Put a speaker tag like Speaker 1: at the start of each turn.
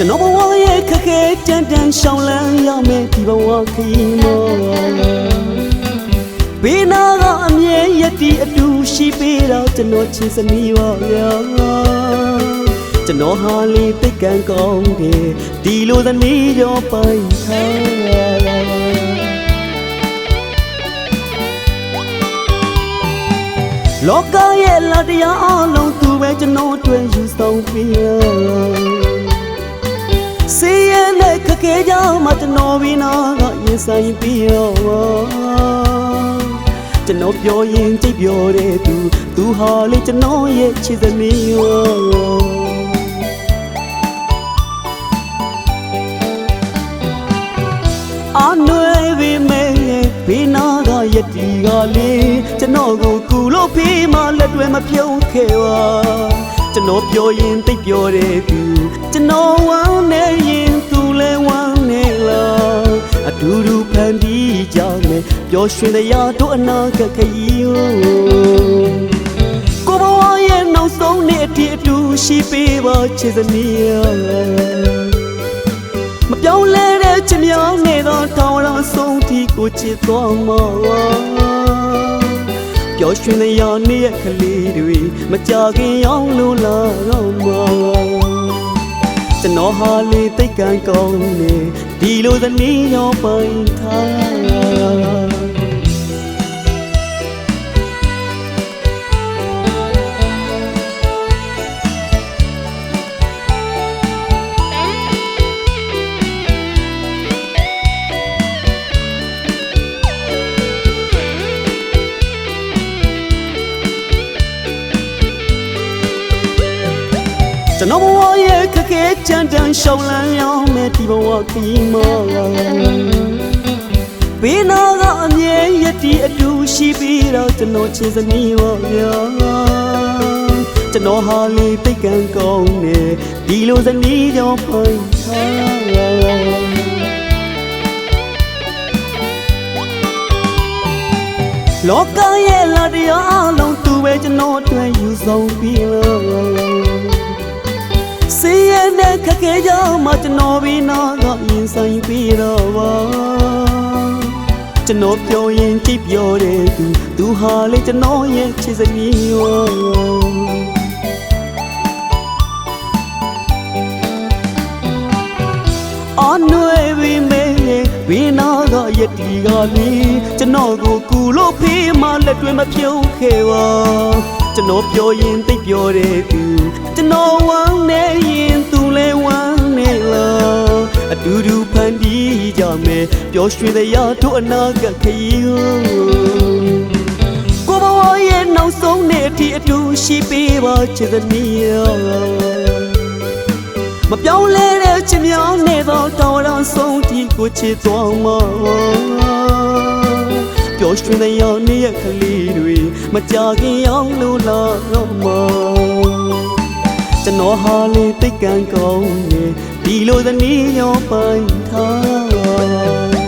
Speaker 1: ကျွန်တော်ဘဝရဲ့ခက်ခဲကြမ်းတမ်းရှောင်လန်းရမယ်ဒီဘဝခရီးမောဘေးနာကအမြဲရတီအတူရှိပေးတော့ကျွန်တော်ချစ်စမီပါဗျာကျွန်တော်ဟာလေးတိတ်ကန်ကောင်းတယ်ဒီလိုသမီးရောပိုင်ထားလောကရဲ့လာတရားအလုံးသူပဲကျွန်တော်အတွက်ယူဆောင်ပြီးရ စီးရဲနဲ့ခက်ခဲကြောင်မှကျွန်တော်ပြီးနာကရင်ဆိုင်ပြီးတော့ကျွန်တော်ပြောရင်ကြိတ်ပြောတဲ့သူသူဟာလေကျွန်တော်ရဲ့ချစ်သမီးရောအနွယ်ပေမဲ့ဘေးနာကယတီကလေးကျွန်တော်ကိုကူလို့ဖေးမှလက်တွေမပြုံးခဲ့ပါ ကျွန်တော်ပြောရင်သိပ်ပြောတဲ့သူကျွန်တော်ဝမ်းနေရင်သူလည်းဝမ်းနေလားအတူတူဖန်တီးကြမယ်ပျော်ရွှင်တရားတို့အနာကခရီးကိုဘဝရဲ့နောက်ဆုံးနေ့အထိအတူရှိပေးပါချစ်စမီးမပြောင်းလဲတဲ့ချင်မြောင်းနေသောတောင်းတော်ဆုံးထိကိုချစ်သွားမှာ ပျော်ရွှင်တဲ့ရာနေ့ရဲ့ကလေးတွေမကြခင်ရောက်လို့လာတော့မှာကျွန်တော်ဟာလေတိတ်ကန်ကောင်းနေဒီလိုသမီးရောပိုင်ထား ကျွန်တော်ဘဝရဲ့ခက်ခဲကြမ်းတမ်းရှောင်လန်းရောက်မဲ့ဒီဘဝခရီးမှာဘေးနာကအမြဲရတီအတူရှိပြီးတော့ကျွန်တော်ချစ်စမီးပါဗျာကျွန်တော်ဟာလေတိတ်ကန်ကောင်းနေဒီလိုစနီးကြောင့်ပိုင်ထားလောကရဲ့လာတရားအလုံးသူပဲကျွန်တော်အတွက်ယူဆောင်ပြီးလို့စီးရဲတဲ့ ခက်ခဲကြောင့်မှကျွန်တော်ပြီးတော့ရင်ဆိုင်ပြီးတော့ပါကျွန်တော်ပြောရင်ကြည့်ပြောတဲ့သူသူဟာလေကျွန်တော်ရဲ့ချစ်စမီးရောအနွယ်ပြီးမဲဘီနာကယတီကလေးကျွန်တော်ကိုကူလို့ဖေးမှလက်တွေမဖြုံးခဲ့ပါ ကျွန်တော်ပြောရင်သိပ်ပြောတဲ့သူကျွန်တော်ဝမ်းနေရင်သူလည်းဝမ်းနေလားအတူတူဖန်တီးကြမယ်ပျော်ရွှင်တဲ့ရတို့အနာကခရီးကိုဘဝရဲ့နောက်ဆုံးနေ့အထိအတူရှိပေးပါချစ်သမီးမပြောင်းလဲတဲ့ချင်မြောင်းနေသောတောင်းတော်ဆုံးတီကိုချစ်သွားမှာပျော် ရွှင်တဲ့ရောင်နေ့ရဲ့ကလေးတွေမကြခင်ရောက်လို့လာတော့မှာကျွန်တော်ဟာလေတိတ်ကန်ကောင်းနေဒီလိုသမီးရောပိုင်ထား